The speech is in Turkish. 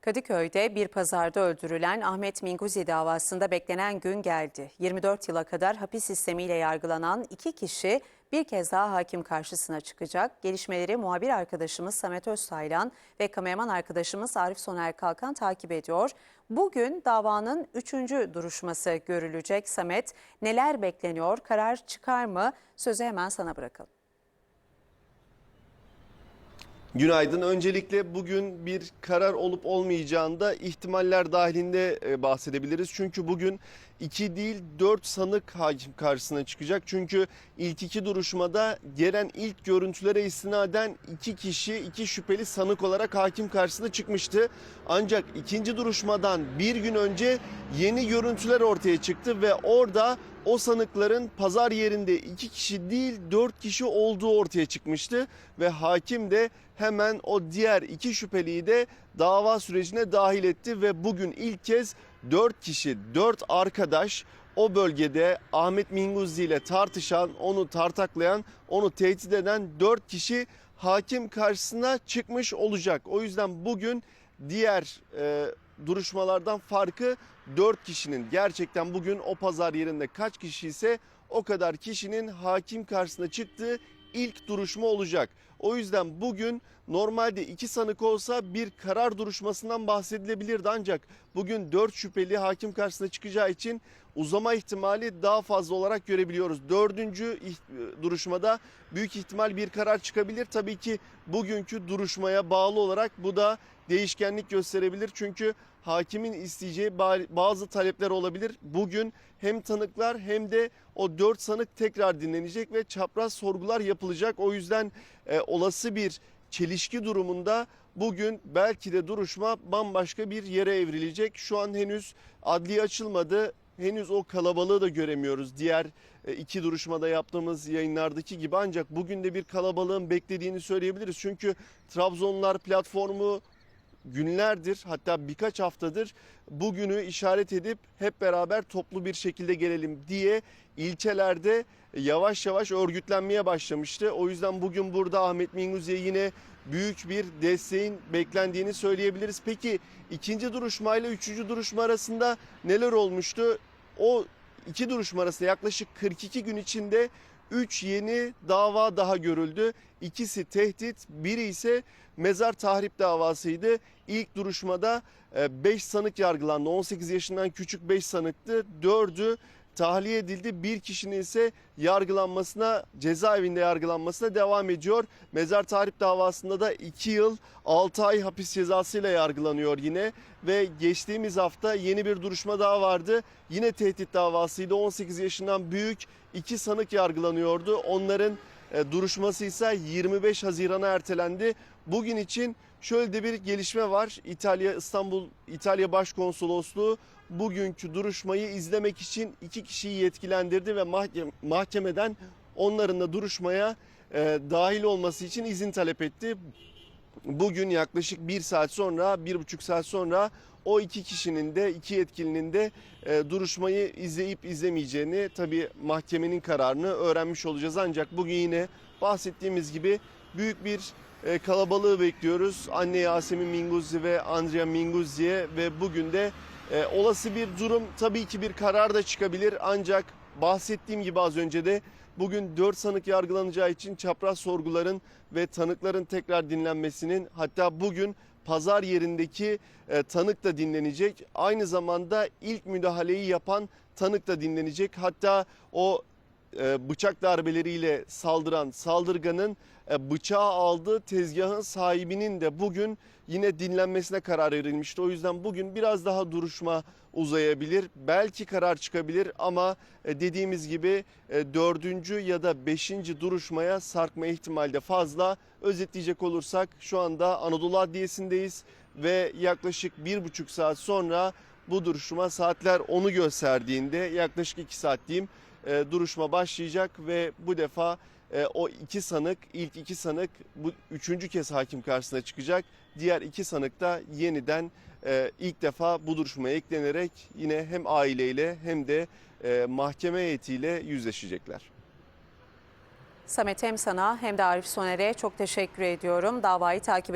Kadıköy'de bir pazarda öldürülen Ahmet Minguzi davasında beklenen gün geldi. 24 yıla kadar hapis sistemiyle yargılanan iki kişi bir kez daha hakim karşısına çıkacak. Gelişmeleri muhabir arkadaşımız Samet Öztaylan ve kameraman arkadaşımız Arif Soner Kalkan takip ediyor. Bugün davanın üçüncü duruşması görülecek. Samet neler bekleniyor, karar çıkar mı? Sözü hemen sana bırakalım. Günaydın. Öncelikle bugün bir karar olup olmayacağında ihtimaller dahilinde e, bahsedebiliriz. Çünkü bugün iki değil dört sanık hakim karşısına çıkacak. Çünkü ilk iki duruşmada gelen ilk görüntülere istinaden iki kişi, iki şüpheli sanık olarak hakim karşısına çıkmıştı. Ancak ikinci duruşmadan bir gün önce yeni görüntüler ortaya çıktı ve orada o sanıkların pazar yerinde iki kişi değil dört kişi olduğu ortaya çıkmıştı ve hakim de hemen o diğer iki şüpheliyi de dava sürecine dahil etti ve bugün ilk kez dört kişi, dört arkadaş o bölgede Ahmet Minguzi ile tartışan, onu tartaklayan, onu tehdit eden dört kişi hakim karşısına çıkmış olacak. O yüzden bugün diğer e, duruşmalardan farkı 4 kişinin gerçekten bugün o pazar yerinde kaç kişi ise o kadar kişinin hakim karşısına çıktığı ilk duruşma olacak. O yüzden bugün normalde iki sanık olsa bir karar duruşmasından bahsedilebilirdi ancak bugün 4 şüpheli hakim karşısına çıkacağı için uzama ihtimali daha fazla olarak görebiliyoruz. Dördüncü duruşmada büyük ihtimal bir karar çıkabilir. Tabii ki bugünkü duruşmaya bağlı olarak bu da değişkenlik gösterebilir. Çünkü hakimin isteyeceği ba- bazı talepler olabilir. Bugün hem tanıklar hem de o dört sanık tekrar dinlenecek ve çapraz sorgular yapılacak. O yüzden e, olası bir çelişki durumunda bugün belki de duruşma bambaşka bir yere evrilecek. Şu an henüz adliye açılmadı. Henüz o kalabalığı da göremiyoruz. Diğer e, iki duruşmada yaptığımız yayınlardaki gibi ancak bugün de bir kalabalığın beklediğini söyleyebiliriz. Çünkü Trabzonlar platformu günlerdir hatta birkaç haftadır bugünü işaret edip hep beraber toplu bir şekilde gelelim diye ilçelerde yavaş yavaş örgütlenmeye başlamıştı. O yüzden bugün burada Ahmet Minguzi'ye yine büyük bir desteğin beklendiğini söyleyebiliriz. Peki ikinci duruşmayla üçüncü duruşma arasında neler olmuştu? O iki duruşma arasında yaklaşık 42 gün içinde 3 yeni dava daha görüldü. İkisi tehdit, biri ise mezar tahrip davasıydı. İlk duruşmada 5 sanık yargılandı. 18 yaşından küçük 5 sanıktı. 4'ü tahliye edildi. Bir kişinin ise yargılanmasına, cezaevinde yargılanmasına devam ediyor. Mezar tahrip davasında da 2 yıl 6 ay hapis cezasıyla yargılanıyor yine. Ve geçtiğimiz hafta yeni bir duruşma daha vardı. Yine tehdit davasıydı. 18 yaşından büyük iki sanık yargılanıyordu. Onların duruşması ise 25 Haziran'a ertelendi. Bugün için şöyle de bir gelişme var. İtalya İstanbul İtalya Başkonsolosluğu bugünkü duruşmayı izlemek için iki kişiyi yetkilendirdi ve mahkeme, mahkemeden onların da duruşmaya e, dahil olması için izin talep etti. Bugün yaklaşık bir saat sonra, bir buçuk saat sonra o iki kişinin de iki yetkilinin de e, duruşmayı izleyip izlemeyeceğini tabii mahkemenin kararını öğrenmiş olacağız. Ancak bugün yine bahsettiğimiz gibi büyük bir e, kalabalığı bekliyoruz. Anne Yasemin Minguzzi ve Andrea Minguzzi'ye ve bugün de e, olası bir durum tabii ki bir karar da çıkabilir. Ancak bahsettiğim gibi az önce de bugün 4 sanık yargılanacağı için çapraz sorguların ve tanıkların tekrar dinlenmesinin hatta bugün pazar yerindeki e, tanık da dinlenecek. Aynı zamanda ilk müdahaleyi yapan tanık da dinlenecek. Hatta o bıçak darbeleriyle saldıran saldırganın e, bıçağı aldığı tezgahın sahibinin de bugün yine dinlenmesine karar verilmişti. O yüzden bugün biraz daha duruşma uzayabilir. Belki karar çıkabilir ama e, dediğimiz gibi e, dördüncü ya da beşinci duruşmaya sarkma ihtimali de fazla. Özetleyecek olursak şu anda Anadolu Adliyesi'ndeyiz ve yaklaşık bir buçuk saat sonra bu duruşma saatler onu gösterdiğinde yaklaşık iki saat diyeyim e, duruşma başlayacak ve bu defa e, o iki sanık ilk iki sanık bu üçüncü kez hakim karşısına çıkacak. Diğer iki sanık da yeniden e, ilk defa bu duruşmaya eklenerek yine hem aileyle hem de e, mahkeme heyetiyle yüzleşecekler. Samet hem sana hem de Arif Soner'e çok teşekkür ediyorum. Davayı takip